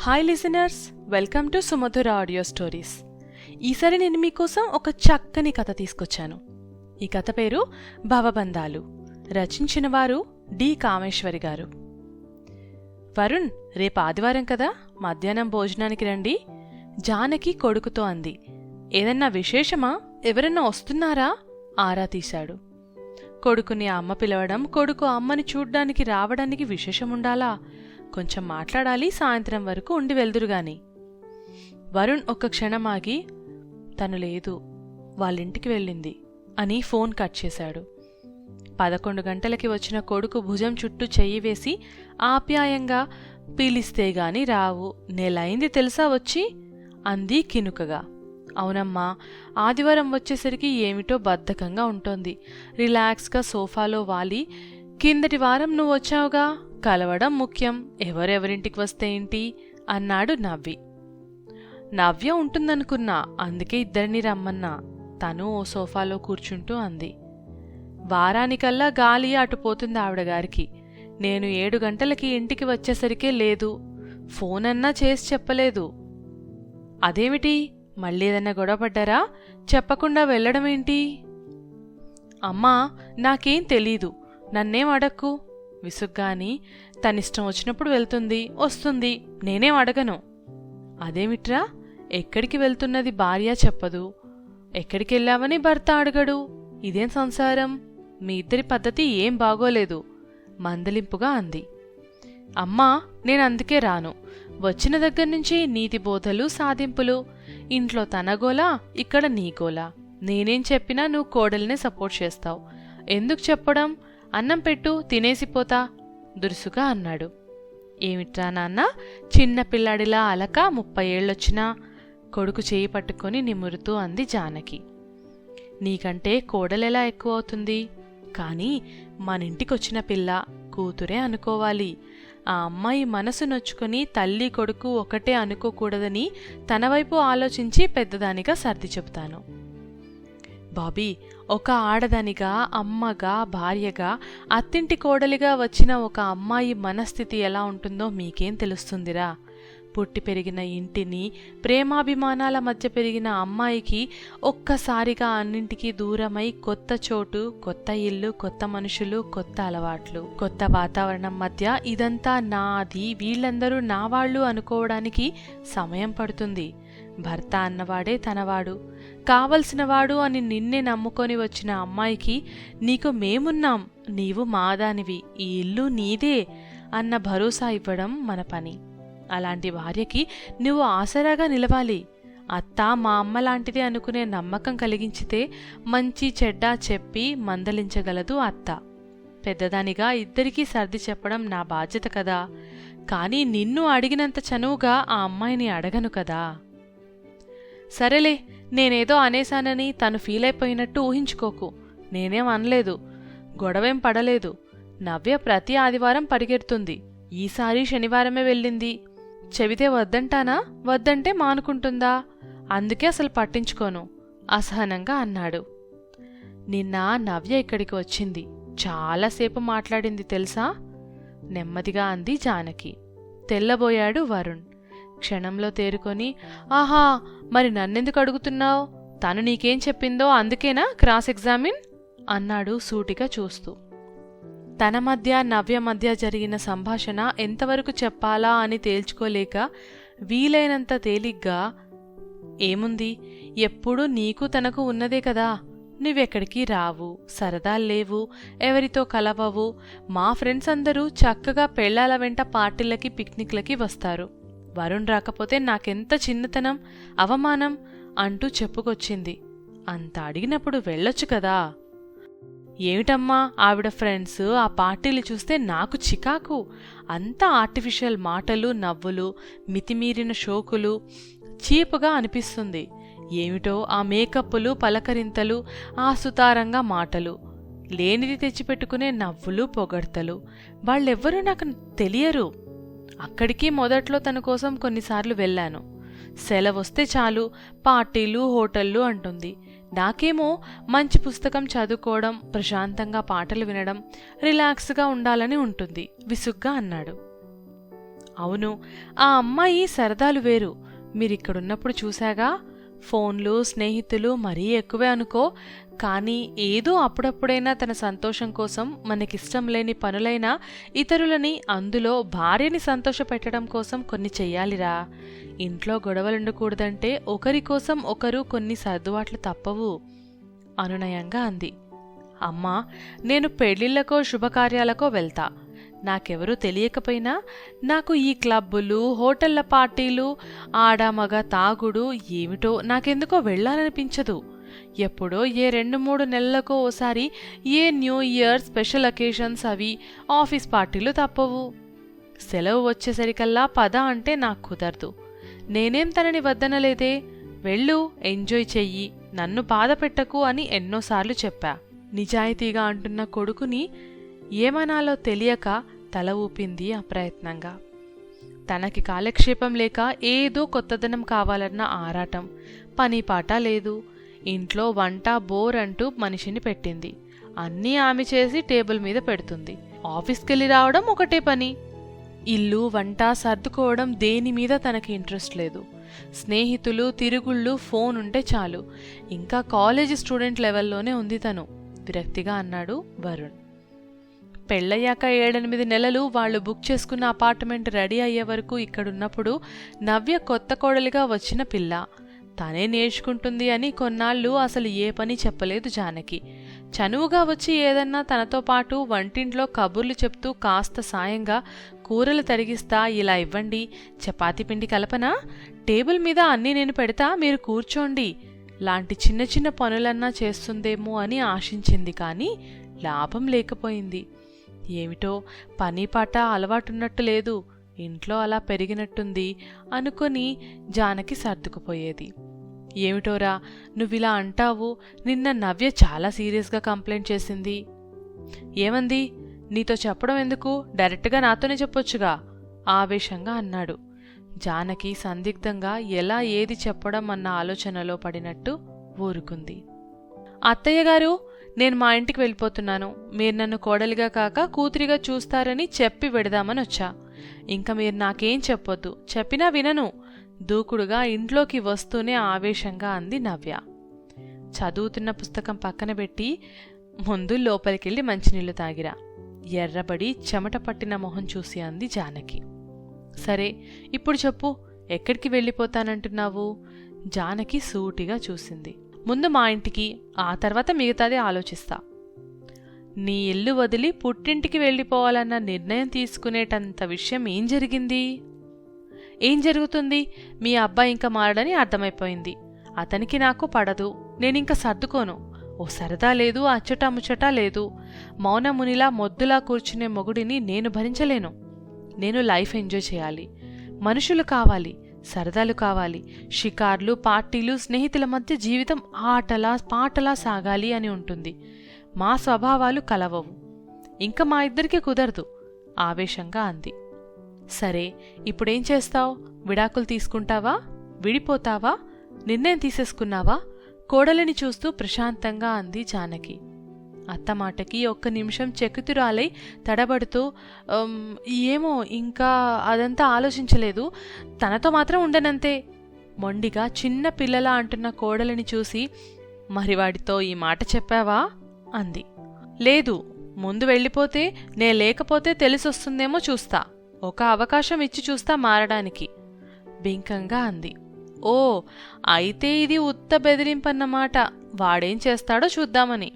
Hi listeners welcome to Sumadhura audio stories ఈసారి నేను మీకోసం ఒక చక్కని కథ తీసుకొచ్చాను. ఈ కథ పేరు భవబంధాలు. రచించిన వారు డి కామేశ్వరి గారు. వరుణ్ రేపు ఆదివారం కదా? మధ్యాహ్నం భోజనానికి రండి. జానకి కొడుకుతో అంది. ఏదన్నా విశేషమా? ఎవరన్నా వస్తున్నారా? ఆరా తీశాడు. కొడుకుని అమ్మ పిలవడం కొడుకు అమ్మని చూడ్డానికి రావడానికి విశేషముండాలా? కొంచెం మాట్లాడాలి సాయంత్రం వరకు ఉండి వెళ్దురుగాని వరుణ్ ఒక్క క్షణం ఆగి తను లేదు వాళ్ళింటికి వెళ్ళింది అని ఫోన్ కట్ చేశాడు. పదకొండు గంటలకి వచ్చిన కొడుకు భుజం చుట్టూ చెయ్యి వేసి ఆప్యాయంగా పీలిస్తే గాని రావు నెలైంది తెలుసా వచ్చి? అంది కినుకగా. అవునమ్మా ఆదివారం వచ్చేసరికి ఏమిటో బద్ధకంగా ఉంటోంది. రిలాక్స్గా సోఫాలో వాలి కిందటి వారం నువ్వు వచ్చావుగా? కలవడం ముఖ్యం. ఎవరెవరింటికి వస్తే ఏంటి? అన్నాడు నవ్వి. నవ్య ఉంటుందనుకున్నా అందుకే ఇద్దరిని రమ్మన్నా. తను ఓ సోఫాలో కూర్చుంటూ అంది. వారానికల్లా గాలి అటు పోతుంది ఆవిడగారికి నేను ఏడు గంటలకి ఇంటికి వచ్చేసరికే లేదు. ఫోన్ అన్నా చేసి చెప్పలేదు. అదేమిటి? మళ్ళీ ఏదన్నా గొడవపడ్డారా? చెప్పకుండా వెళ్ళడమేంటి? అమ్మా నాకేం తెలీదు. నన్నేం అడక్కు? విసుగ్గాని తనిష్టం వచ్చినప్పుడు వెళ్తుంది వస్తుంది నేనేం అడగను. అదేమిట్రా? ఎక్కడికి వెళ్తున్నది భార్య చెప్పదు. ఎక్కడికి వెళ్ళావని భర్త అడగడు. ఇదేం సంసారం? మీ ఇద్దరి పద్ధతి ఏం బాగోలేదు. మందలింపుగా అంది. అమ్మా నేను అందుకే రాను. వచ్చిన దగ్గర నుంచి నీతి బోధలు సాధింపులు. ఇంట్లో తన గోలా ఇక్కడ నీగోలా నేనేం చెప్పినా నువ్వు కోడల్నే సపోర్ట్ చేస్తావు. ఎందుకు చెప్పడం? అన్నం పెట్టు తినేసిపోతా దురుసుగా అన్నాడు. ఏమిట్రా నాన్న చిన్న పిల్లాడిలా అలక ముప్పై ఏళ్ళొచ్చినా కొడుకు చేయి పట్టుకొని నిమురుతూ అంది జానకి. నీకంటే కోడలెలా ఎక్కువ అవుతుంది? కానీ మనింటికొచ్చిన పిల్ల కూతురే అనుకోవాలి. ఆ అమ్మాయి మనసు నొచ్చుకొని తల్లి కొడుకు ఒకటే అనుకోకూడదని తన వైపు ఆలోచించి పెద్దదానిగా సర్ది చెబుతాను. బాబీ ఒక ఆడదానిగా అమ్మగా భార్యగా అత్తింటి కోడలిగా వచ్చిన ఒక అమ్మాయి మనస్థితి ఎలా ఉంటుందో మీకేం తెలుస్తుందిరా? పుట్టి పెరిగిన ఇంటిని ప్రేమాభిమానాల మధ్య పెరిగిన అమ్మాయికి ఒక్కసారిగా అన్నింటికి దూరమై కొత్త చోటు కొత్త ఇల్లు కొత్త మనుషులు కొత్త అలవాట్లు. కొత్త వాతావరణం మధ్య ఇదంతా నాది వీళ్ళందరూ నా వాళ్ళు అనుకోవడానికి సమయం పడుతుంది. భర్త అన్నవాడే తనవాడు. కావలసినవాడు అని నిన్నే నమ్ముకొని వచ్చిన అమ్మాయికి నీకు మేమున్నాం నీవు మాదానివి ఈ ఇల్లు నీదే అన్న భరోసా ఇవ్వడం మన పని. అలాంటి భార్యకి నువ్వు ఆసరాగా నిలవాలి. అత్త మా అమ్మ లాంటిదే అనుకునే నమ్మకం కలిగించితే మంచి చెడ్డ చెప్పి మందలించగలదు అత్త. పెద్దదానిగా ఇద్దరికీ సర్ది చెప్పడం నా బాధ్యత కదా. కానీ నిన్ను అడిగినంత చనువుగా ఆ అమ్మాయిని అడగను కదా. సరేలే నేనేదో అనేశానని తను ఫీల్ అయిపోయినట్టు ఊహించుకోకు. నేనేం అనలేదు. గొడవేం పడలేదు. నవ్య ప్రతి ఆదివారం పరిగెడుతుంది. ఈసారి శనివారమే వెళ్ళింది. చెబితే వద్దంటానా? వద్దంటే మానుకుంటుందా? అందుకే అసలు పట్టించుకోను. అసహనంగా అన్నాడు. నిన్న నవ్య ఇక్కడికి వచ్చింది. చాలాసేపు మాట్లాడింది తెలుసా? నెమ్మదిగా అంది జానకి. తెల్లబోయాడు వరుణ్. క్షణంలో తేరుకొని ఆహా మరి నన్నెందుకు అడుగుతున్నావు? తను నీకేం చెప్పిందో అందుకేనా క్రాస్ ఎగ్జామిన్? అన్నాడు సూటిగా చూస్తూ. తన మధ్య నవ్య మధ్య జరిగిన సంభాషణ ఎంతవరకు చెప్పాలా అని తేల్చుకోలేక వీలైనంత తేలిగ్గా ఏముంది? ఎప్పుడూ నీకు తనకు ఉన్నదే కదా. నువ్వెక్కడికి రావు. సరదాలు లేవు. ఎవరితో కలవవు. మా ఫ్రెండ్స్ అందరూ చక్కగా పెళ్ళాల వెంట పార్టీలకి పిక్నిక్లకి వస్తారు. వరుణ్ రాకపోతే నాకెంత చిన్నతనం అవమానం అంటూ చెప్పుకొచ్చింది. అంత అడిగినప్పుడు వెళ్ళొచ్చు కదా. ఏమిటమ్మా ఆవిడ ఫ్రెండ్స్ ఆ పార్టీలు చూస్తే నాకు చికాకు. అంతా ఆర్టిఫిషియల్ మాటలు నవ్వులు మితిమీరిన షోకులు చీపుగా అనిపిస్తుంది. ఏమిటో ఆ మేకప్పులు పలకరింతలు ఆ సుతారంగా మాటలు. లేనిది తెచ్చిపెట్టుకునే నవ్వులు పొగడ్తలు. వాళ్ళెవ్వరూ నాకు తెలియరు. అక్కడికి మొదట్లో తన కోసం కొన్నిసార్లు వెళ్ళాను. సెలవొస్తే చాలు పార్టీలు హోటళ్ళు అంటుంది. నాకేమో మంచి పుస్తకం చదువుకోవడం ప్రశాంతంగా పాటలు వినడం రిలాక్స్గా ఉండాలని ఉంటుంది విసుగ్గా అన్నాడు. అవును ఆ అమ్మాయి సరదాలు వేరు. మీరిక్కడున్నప్పుడు చూశాగా? ఫోన్లు స్నేహితులు మరీ ఎక్కువే అనుకో కానీ ఏదో అప్పుడప్పుడైనా తన సంతోషం కోసం మనకిష్టం లేని పనులైనా ఇతరులని అందులో భార్యని సంతోషపెట్టడం కోసం కొన్ని చెయ్యాలిరా. ఇంట్లో గొడవలుండకూడదంటే ఒకరి కోసం ఒకరు కొన్ని సర్దుబాట్లు తప్పవు అనునయంగా అంది. అమ్మా నేను పెళ్ళిళ్ళకో శుభకార్యాలకో వెళ్తా. నాకెవరూ తెలియకపోయినా నాకు ఈ క్లబ్బులు హోటళ్ళ పార్టీలు ఆడ మగ తాగుడు ఏమిటో నాకెందుకో వెళ్ళాలనిపించదు. ఎప్పుడో ఏ రెండు మూడు నెలలకో ఓసారి ఏ న్యూ ఇయర్ స్పెషల్ అకేషన్స్ అవి ఆఫీస్ పార్టీలు తప్పవు. సెలవు వచ్చేసరికల్లా పద అంటే నాకు కుదరదు. నేనేం తనని వద్దనలేదే. వెళ్ళు ఎంజాయ్ చెయ్యి నన్ను బాధ పెట్టకు అని ఎన్నోసార్లు చెప్పా. నిజాయితీగా అంటున్న కొడుకుని ఏమనాలో తెలియక తల ఊపింది అప్రయత్నంగా తనకి కాలక్షేపం లేక ఏదో కొత్తదనం కావాలన్న ఆరాటం. పని పాట లేదు. ఇంట్లో వంట బోర్ అంటూ మనిషిని పెట్టింది. అన్నీ ఆమె చేసి టేబుల్ మీద పెడుతుంది. ఆఫీస్కెళ్ళి రావడం ఒకటే పని. ఇల్లు వంట సర్దుకోవడం దేని మీద తనకి ఇంట్రెస్ట్ లేదు. స్నేహితులు తిరుగుళ్ళు ఫోన్ ఉంటే చాలు. ఇంకా కాలేజీ స్టూడెంట్ లెవెల్లోనే ఉంది తను విరక్తిగా అన్నాడు వరుణ్. పెళ్ళయ్యాక ఏడెనిమిది నెలలు వాళ్ళు బుక్ చేసుకున్న అపార్ట్మెంట్ రెడీ అయ్యే వరకు ఇక్కడున్నప్పుడు నవ్య కొత్త కోడలిగా వచ్చిన పిల్ల. తనే నేర్చుకుంటుంది అని కొన్నాళ్ళు అసలు ఏ పని చెప్పలేదు జానకి. చనువుగా వచ్చి ఏదన్నా తనతో పాటు వంటింట్లో కబుర్లు చెప్తూ కాస్త సాయంగా కూరలు తరిగిస్తా ఇలా ఇవ్వండి చపాతీ పిండి కలపనా? టేబుల్ మీద అన్నీ నేను పెడతా మీరు కూర్చోండి. లాంటి చిన్న చిన్న పనులన్నా చేస్తుందేమో అని ఆశించింది కానీ లాభం లేకపోయింది. ఏమిటో పని పాట అలవాటున్నట్టు లేదు ఇంట్లో అలా పెరిగినట్టుంది అనుకొని జానకి సర్దుకుపోయేది. ఏమిటోరా నువ్విలా అంటావు నిన్న నవ్య చాలా సీరియస్గా కంప్లైంట్ చేసింది. ఏమంది నీతో చెప్పడం ఎందుకు? డైరెక్ట్గా నాతోనే చెప్పొచ్చుగా? ఆవేశంగా అన్నాడు. జానకి సందిగ్ధంగా ఎలా ఏది చెప్పడం అన్న ఆలోచనలో పడినట్టు ఊరుకుంది. అత్తయ్య గారు నేను మా ఇంటికి వెళ్ళిపోతున్నాను. మీరు నన్ను కోడలిగా కాక కూతురిగా చూస్తారని చెప్పి వెడదామని వచ్చా. ఇంకా మీరు నాకేం చెప్పొద్దు. చెప్పినా వినను. దూకుడుగా ఇంట్లోకి వస్తూనే ఆవేశంగా అంది నవ్య. చదువుతున్న పుస్తకం పక్కన పెట్టి ముందు లోపలికెళ్ళి మంచినీళ్ళు తాగిరా. ఎర్రబడి చెమట పట్టిన మొహం చూసి అంది జానకి. సరే ఇప్పుడు చెప్పు ఎక్కడికి వెళ్ళిపోతానంటున్నావు? జానకి సూటిగా చూసింది. ముందు మా ఇంటికి ఆ తర్వాత మిగతాది ఆలోచిస్తా. నీ ఇల్లు వదిలి పుట్టింటికి వెళ్ళిపోవాలన్న నిర్ణయం తీసుకునేటంత విషయం ఏం జరిగింది? ఏం జరుగుతుంది? మీ అబ్బాయి ఇంకా మారడని అర్థమైపోయింది. అతనికి నాకు పడదు. నేనింక సర్దుకోను. ఓ సరదా లేదు అచ్చట ముచ్చట లేదు. మౌనమునిలా మొద్దులా కూర్చునే మొగుడిని నేను భరించలేను. నేను లైఫ్ ఎంజాయ్ చేయాలి. మనుషులు కావాలి సరదాలు కావాలి షికార్లు పార్టీలు స్నేహితుల మధ్య జీవితం ఆటలా పాటలా సాగాలి అని ఉంటుంది. మా స్వభావాలు కలవవు. ఇంక మా ఇద్దరికీ కుదరదు. ఆవేశంగా అంది. సరే ఇప్పుడేం చేస్తావు? విడాకులు తీసుకుంటావా? విడిపోతావా? నిర్ణయం తీసేసుకున్నావా? కోడలిని చూస్తూ ప్రశాంతంగా అంది జానకి. అత్తమాటకి ఒక్క నిమిషం చెక్కుతురాలై తడబడుతూ ఏమో ఇంకా అదంతా ఆలోచించలేదు. తనతో మాత్రం ఉండనంతే. మొండిగా చిన్న పిల్లలా అంటున్న కోడలిని చూసి మరి వాడితో ఈ మాట చెప్పావా? అంది. లేదు ముందు వెళ్ళిపోతే నే లేకపోతే తెలిసొస్తుందేమో చూస్తా. ఒక అవకాశం ఇచ్చి చూస్తా మారడానికి. బింకంగా అంది. ఓ అయితే ఇది ఉత్త బెదిరింపన్నమాట. వాడేం చేస్తాడో చూద్దామని.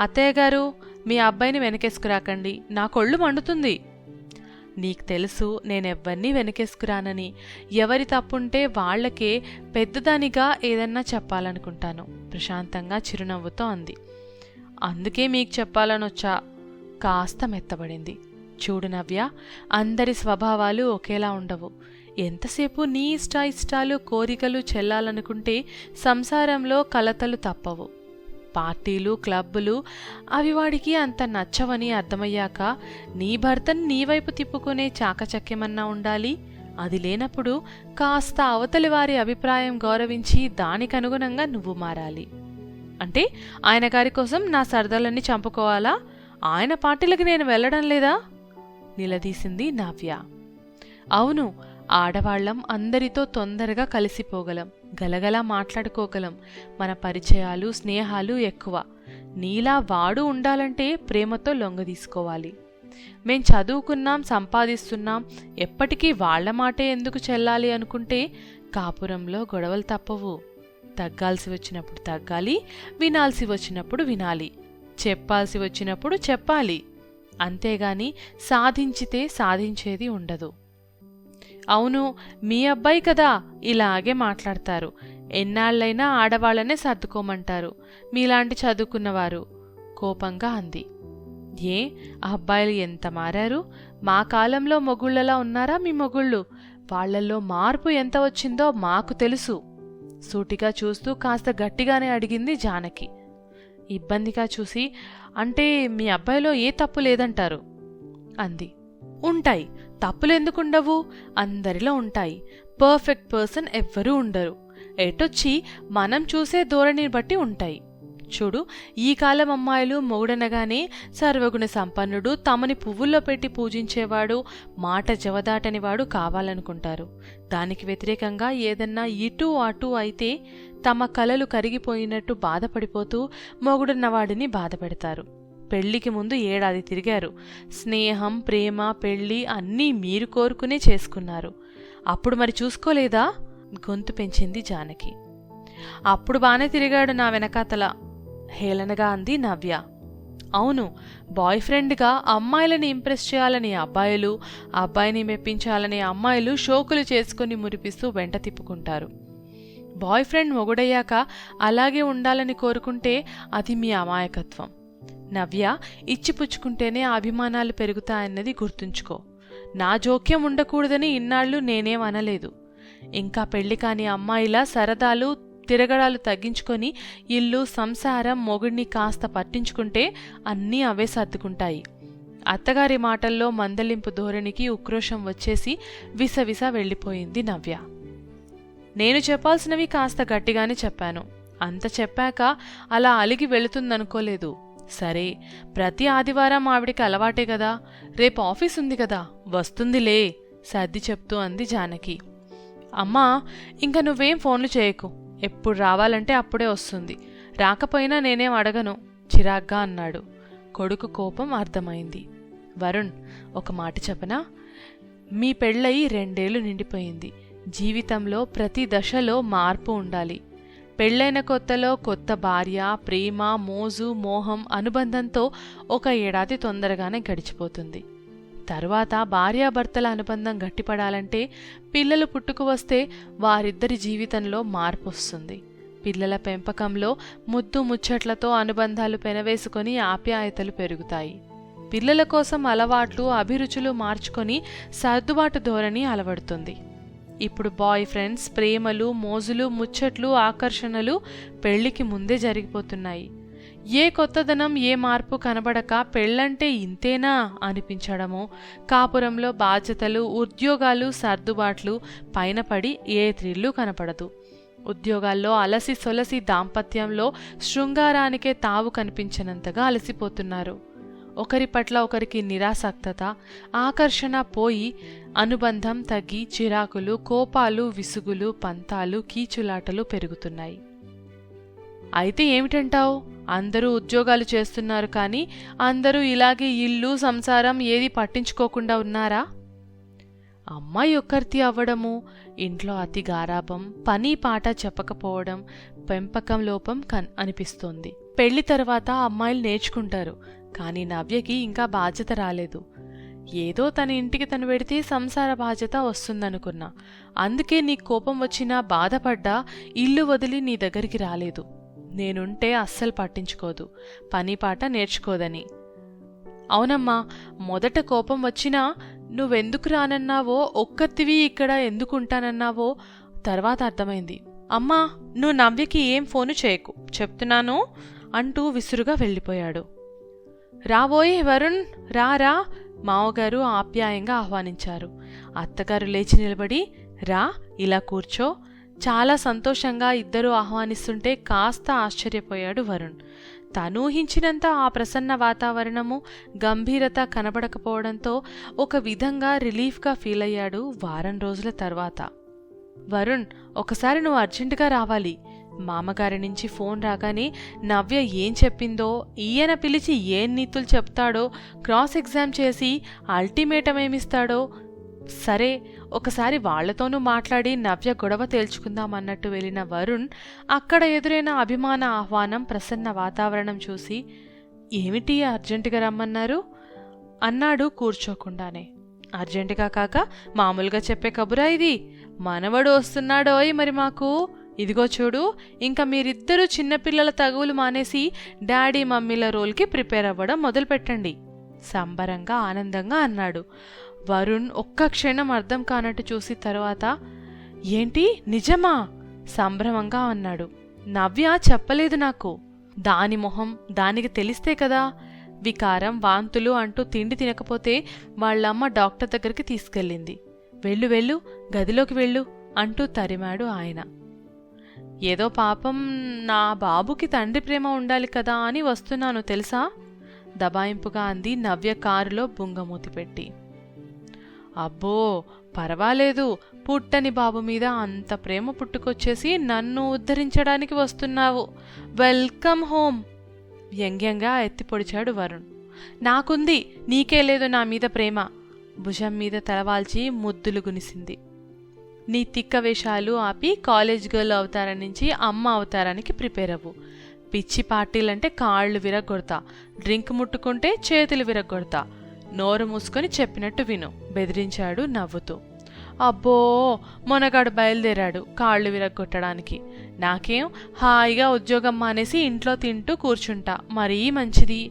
అత్తయ్య గారు మీ అబ్బాయిని వెనకేసుకురాకండి. నా కొళ్ళు మండుతుంది. నీకు తెలుసు నేనెవ్వరినీ వెనకేసుకురానని. ఎవరి తప్పుంటే వాళ్ళకే పెద్దదానిగా ఏదన్నా చెప్పాలనుకుంటాను. ప్రశాంతంగా చిరునవ్వుతో అంది. అందుకే మీకు చెప్పాలనొచ్చా? కాస్త మెత్తబడింది. చూడు నవ్య అందరి స్వభావాలు ఒకేలా ఉండవు. ఎంతసేపు నీ ఇష్ట ఇష్టాలు కోరికలు చెల్లాలనుకుంటే సంసారంలో కలతలు తప్పవు. పార్టీలు క్లబ్బులు అవి వాడికి అంత నచ్చవని అర్థమయ్యాక నీ భర్తను నీ వైపు తిప్పుకునే చాకచక్యమన్నా ఉండాలి? అది లేనప్పుడు కాస్త అవతలి వారి అభిప్రాయం గౌరవించి దానికనుగుణంగా నువ్వు మారాలి. అంటే ఆయన గారి కోసం నా సరదాలన్నీ చంపుకోవాలా? ఆయన పార్టీలకు నేను వెళ్ళడం లేదా? నిలదీసింది నవ్య. అవును ఆడవాళ్ళం అందరితో తొందరగా కలిసిపోగలం గలగలా మాట్లాడుకోగలం. మన పరిచయాలు స్నేహాలు ఎక్కువ. నీలా వాడు ఉండాలంటే ప్రేమతో లొంగ తీసుకోవాలి. మేం చదువుకున్నాం సంపాదిస్తున్నాం ఎప్పటికీ వాళ్ళ మాటే ఎందుకు చెల్లాలి అనుకుంటే కాపురంలో గొడవలు తప్పవు. తగ్గాల్సి వచ్చినప్పుడు తగ్గాలి వినాల్సి వచ్చినప్పుడు వినాలి. చెప్పాల్సి వచ్చినప్పుడు చెప్పాలి. అంతేగాని సాధించితే సాధించేది ఉండదు. అవును మీ అబ్బాయి కదా ఇలాగే మాట్లాడతారు. ఎన్నాళ్ళైనా ఆడవాళ్ళనే సర్దుకోమంటారు. మీలాంటి చదువుకున్నవారు కోపంగా అంది. ఏ ఆ అబ్బాయిలు ఎంత మారారు? మా కాలంలో మొగుళ్ళలా ఉన్నారా మీ మొగుళ్ళు? వాళ్ళల్లో మార్పు ఎంత వచ్చిందో మాకు తెలుసు. సూటిగా చూస్తూ కాస్త గట్టిగానే అడిగింది జానకి. ఇబ్బందిగా చూసి అంటే మీ అబ్బాయిలో ఏ తప్పు లేదంటారు? అంది. ఉంటాయి. తప్పులెందుకుండవు అందరిలో ఉంటాయి. పర్ఫెక్ట్ పర్సన్ ఎవ్వరూ ఉండరు. ఎటొచ్చి మనం చూసే ధోరణిని బట్టి ఉంటాయి. చూడు ఈ కాలం అమ్మాయిలు మొగుడనగానే సర్వగుణ సంపన్నుడు తమని పువ్వుల్లో పెట్టి పూజించేవాడు మాట జవదాటనివాడు కావాలనుకుంటారు. దానికి వ్యతిరేకంగా ఏదన్నా ఇటు అటు అయితే తమ కలలు కరిగిపోయినట్టు బాధపడిపోతూ మొగుడున్నవాడిని బాధపెడతారు. పెళ్ళికి ముందు ఏడాది తిరిగారు. స్నేహం ప్రేమ పెళ్ళి అన్నీ మీరు కోరుకునే చేసుకున్నారు. అప్పుడు మరి చూసుకోలేదా? గొంతు పెంచింది జానకి. అప్పుడు బానే తిరిగాడు నా వెనకాతల. హేళనగా అంది నవ్య. అవును బాయ్ ఫ్రెండ్గా అమ్మాయిలని ఇంప్రెస్ చేయాలని అబ్బాయిలు అబ్బాయిని మెప్పించాలని అమ్మాయిలు షోకులు చేసుకుని మురిపిస్తూ వెంట తిప్పుకుంటారు. బాయ్ ఫ్రెండ్ మొగుడయ్యాక అలాగే ఉండాలని కోరుకుంటే అది మీ అమాయకత్వం. నవ్య ఇచ్చిపుచ్చుకుంటేనే అభిమానాలు పెరుగుతాయన్నది గుర్తుంచుకో. నా జోక్యం ఉండకూడదని ఇన్నాళ్ళు నేనేం అనలేదు. ఇంకా పెళ్ళి కాని అమ్మాయిలా సరదాలు తిరగడాలు తగ్గించుకొని ఇల్లు సంసారం మొగుడిని కాస్త పట్టించుకుంటే అన్నీ అవే సర్దుకుంటాయి. అత్తగారి మాటల్లో మందలింపు ధోరణికి ఉక్రోషం వచ్చేసి విసవిస వెళ్ళిపోయింది నవ్య. నేను చెప్పాల్సినవి కాస్త గట్టిగానే చెప్పాను. అంత చెప్పాక అలా అలిగి వెళుతుందనుకోలేదు. సరే ప్రతి ఆదివారం ఆవిడికి అలవాటే కదా రేపు ఆఫీస్ ఉంది కదా వస్తుందిలే సర్ది చెప్తూ అంది జానకి. అమ్మా ఇంక నువ్వేం ఫోన్లు చేయకు. ఎప్పుడు రావాలంటే అప్పుడే వస్తుంది. రాకపోయినా నేనేం అడగను. చిరాగ్గా అన్నాడు. కొడుకు కోపం అర్థమైంది. వరుణ్ ఒక మాట చెప్పనా? మీ పెళ్ళయి రెండేళ్ళు నిండిపోయింది. జీవితంలో ప్రతి దశలో మార్పు ఉండాలి. పెళ్ళైన కొత్తలో కొత్త భార్య ప్రేమ మోజు మోహం అనుబంధంతో ఒక ఏడాది తొందరగానే గడిచిపోతుంది. తరువాత భార్యాభర్తల అనుబంధం గట్టిపడాలంటే పిల్లలు పుట్టుకు వస్తే వారిద్దరి జీవితంలో మార్పు వస్తుంది పిల్లల పెంపకంలో ముద్దు ముచ్చట్లతో అనుబంధాలు పెనవేసుకొని ఆప్యాయతలు పెరుగుతాయి. పిల్లల కోసం అలవాట్లు అభిరుచులు మార్చుకొని సర్దుబాటు ధోరణి అలవడుతుంది. ఇప్పుడు బాయ్ ఫ్రెండ్స్ ప్రేమలు మోజులు ముచ్చట్లు ఆకర్షణలు పెళ్ళికి ముందే జరిగిపోతున్నాయి. ఏ కొత్తదనం ఏ మార్పు కనబడక పెళ్ళంటే ఇంతేనా అనిపించడము. కాపురంలో బాధ్యతలు ఉద్యోగాలు సర్దుబాట్లు పైన పడి ఏ త్రిల్లు కనపడదు. ఉద్యోగాల్లో అలసి సొలసి దాంపత్యంలో శృంగారానికే తావు కనిపించినంతగా అలసిపోతున్నారు. ఒకరి పట్ల ఒకరికి నిరాసక్తత ఆకర్షణ పోయి అనుబంధం తగ్గి చిరాకులు కోపాలు విసుగులు పంతాలు కీచులాటలు పెరుగుతున్నాయి. అయితే ఏమిటంటావు? అందరూ ఉద్యోగాలు చేస్తున్నారు కానీ అందరూ ఇలాగే ఇల్లు సంసారం ఏది పట్టించుకోకుండా ఉన్నారా? అమ్మాయి ఒక్కరితి అవ్వడము ఇంట్లో అతి గారాభం పని పాట చెప్పకపోవడం పెంపకం లోపం కన్ అనిపిస్తోంది. పెళ్ళి తర్వాత అమ్మాయిలు నేర్చుకుంటారు కానీ నవ్యకి ఇంకా బాధ్యత రాలేదు. ఏదో తన ఇంటికి తను పెడితే సంసార బాధ్యత వస్తుందనుకున్నా. అందుకే నీ కోపం వచ్చినా బాధపడ్డా ఇల్లు వదిలి నీ దగ్గరికి రాలేదు. నేనుంటే అస్సలు పట్టించుకోదు. పని పాట నేర్చుకోదని. అవునమ్మా మొదట కోపం వచ్చినా నువ్వెందుకు రానన్నావో ఒక్కతివి ఇక్కడ ఎందుకుంటానన్నావో తర్వాత అర్థమైంది. అమ్మా నువ్వు నవ్యకి ఏం ఫోను చేయకు చెప్తున్నాను అంటూ విసురుగా వెళ్ళిపోయాడు. రాబోయే వరుణ్ రారా మావగారు ఆప్యాయంగా ఆహ్వానించారు. అత్తగారు లేచి నిలబడి రా ఇలా కూర్చో చాలా సంతోషంగా ఇద్దరూ ఆహ్వానిస్తుంటే కాస్త ఆశ్చర్యపోయాడు వరుణ్. తనూహించినంత ఆ ప్రసన్న వాతావరణము గంభీరత కనబడకపోవడంతో ఒక విధంగా రిలీఫ్గా ఫీల్ అయ్యాడు వారం రోజుల తర్వాత. వరుణ్ ఒకసారి నువ్వు అర్జెంటుగా రావాలి. మామగారి నుంచి ఫోన్ రాగానే నవ్య ఏం చెప్పిందో ఈయన పిలిచి ఏం నీతులు చెప్తాడో క్రాస్ ఎగ్జామ్ చేసి అల్టిమేటం ఏమిస్తాడో సరే ఒకసారి వాళ్ళతోనూ మాట్లాడి నవ్య గొడవ తేల్చుకుందామన్నట్టు వెళ్ళిన వరుణ్ అక్కడ ఎదురైన అభిమాన ఆహ్వానం ప్రసన్న వాతావరణం చూసి ఏమిటి అర్జెంటుగా రమ్మన్నారు? అన్నాడు కూర్చోకుండానే. అర్జెంటుగా కాక మామూలుగా చెప్పే కబురా ఇది. మనవడు వస్తున్నాడోయ్ మరి మాకు. ఇదిగో చూడు ఇంకా మీరిద్దరూ చిన్నపిల్లల తగువులు మానేసి డాడీ మమ్మీల రోల్కి ప్రిపేర్ అవ్వడం మొదలుపెట్టండి. సంబరంగా ఆనందంగా అన్నాడు. వరుణ్ ఒక్క క్షణం అర్థం కానట్టు చూసి తర్వాత ఏంటి? నిజమా? సంభ్రమంగా అన్నాడు. నవ్య చెప్పలేదు నాకు. దాని మొహం దానికి తెలిస్తే కదా? వికారం వాంతులు అంటూ తిండి తినకపోతే వాళ్ళమ్మ డాక్టర్ దగ్గరికి తీసుకెళ్ళింది. వెళ్ళు వెళ్ళు గదిలోకి వెళ్ళు అంటూ తరిమాడు ఆయన. ఏదో పాపం నా బాబుకి తండ్రి ప్రేమ ఉండాలి కదా అని వస్తున్నాను తెలుసా? దబాయింపుగా అంది నవ్య కారులో బుంగమూతి పెట్టి. అబ్బో పర్వాలేదు. పుట్టని బాబు మీద అంత ప్రేమ పుట్టుకొచ్చేసి నన్ను ఉద్ధరించడానికి వస్తున్నావు. Welcome home. వ్యంగ్యంగా ఎత్తి పొడిచాడు వరుణ్. నాకుంది నీకే లేదు నా మీద ప్రేమ. భుజం మీద తలవాల్చి ముద్దులు గునిసింది. నీ తిక్క వేషాలు ఆపి కాలేజ్ గర్ల్ అవతారం నుంచి అమ్మ అవతారానికి ప్రిపేర్ అవ్వు. పిచ్చి పార్టీలంటే కాళ్ళు విరగొడతా డ్రింక్ ముట్టుకుంటే చేతులు విరగొడతా నోరు మూసుకొని చెప్పినట్టు విను బెదిరించాడు నవ్వుతూ. అబ్బో మొనగాడు బయలుదేరాడు కాళ్ళు విరగొట్టడానికి నాకేం హాయిగా ఉద్యోగం మానేసి ఇంట్లో తింటూ కూర్చుంటా మరీ మంచిది.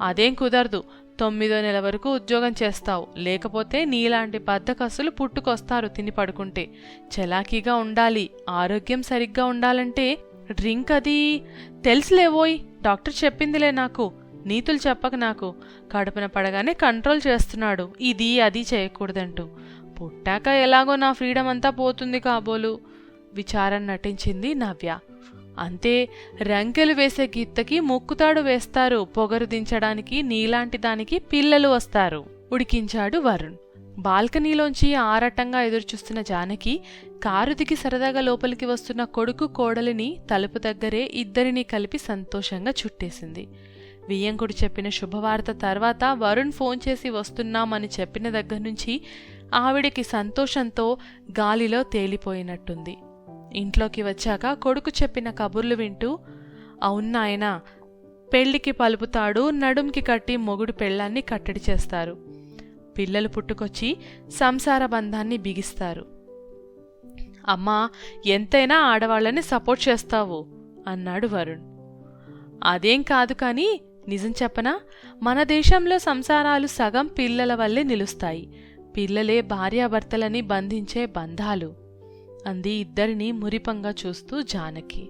అదేం కుదరదు తొమ్మిదో నెల వరకు ఉద్యోగం చేస్తావు లేకపోతే నీలాంటి బద్దకసులు పుట్టుకొస్తారు తిని పడుకుంటే. చలాకీగా ఉండాలి ఆరోగ్యం సరిగ్గా ఉండాలంటే డ్రింక్ అది. తెలుసులేవోయ్ డాక్టర్ చెప్పిందిలే నాకు. నీతులు చెప్పక నాకు కడుపున పడగానే కంట్రోల్ చేస్తున్నాడు. ఇది అది చేయకూడదంటూ. పుట్టాక ఎలాగో నా ఫ్రీడమ్ అంతా పోతుంది కాబోలు. విచారం నటించింది నవ్య. అంతే రంకెలు వేసే గీత్తకి ముక్కుతాడు వేస్తారు. పొగరు దించడానికి నీలాంటి దానికి పిల్లలు వస్తారు. ఉడికించాడు వరుణ్. బాల్కనీలోంచి ఆరాటంగా ఎదురుచూస్తున్న జానకి కారు దిగి సరదాగా లోపలికి వస్తున్న కొడుకు కోడలిని తలుపు దగ్గరే ఇద్దరినీ కలిపి సంతోషంగా చుట్టేసింది. వియ్యంకుడు చెప్పిన శుభవార్త తర్వాత వరుణ్ ఫోన్ చేసి వస్తున్నామని చెప్పిన దగ్గర నుంచి ఆవిడికి సంతోషంతో గాలిలో తేలిపోయినట్టుంది. ఇంట్లోకి వచ్చాక కొడుకు చెప్పిన కబుర్లు వింటూ అవునాయనా పెళ్ళికి పలుపుతాడు నడుంకి కట్టి మొగుడు పెళ్ళాన్ని కట్టడి చేస్తారు. పిల్లలు పుట్టుకొచ్చి సంసార బంధాన్ని బిగిస్తారు. అమ్మా ఎంతైనా ఆడవాళ్ళని సపోర్ట్ చేస్తావు అన్నాడు వరుణ్. అదేం కాదు కానీ నిజం చెప్పనా? మన దేశంలో సంసారాలు సగం పిల్లల వల్లే నిలుస్తాయి. పిల్లలే భార్యాభర్తలని బంధించే బంధాలు. అంది ఇద్దరిని మురిపంగా చూస్తూ జానకి.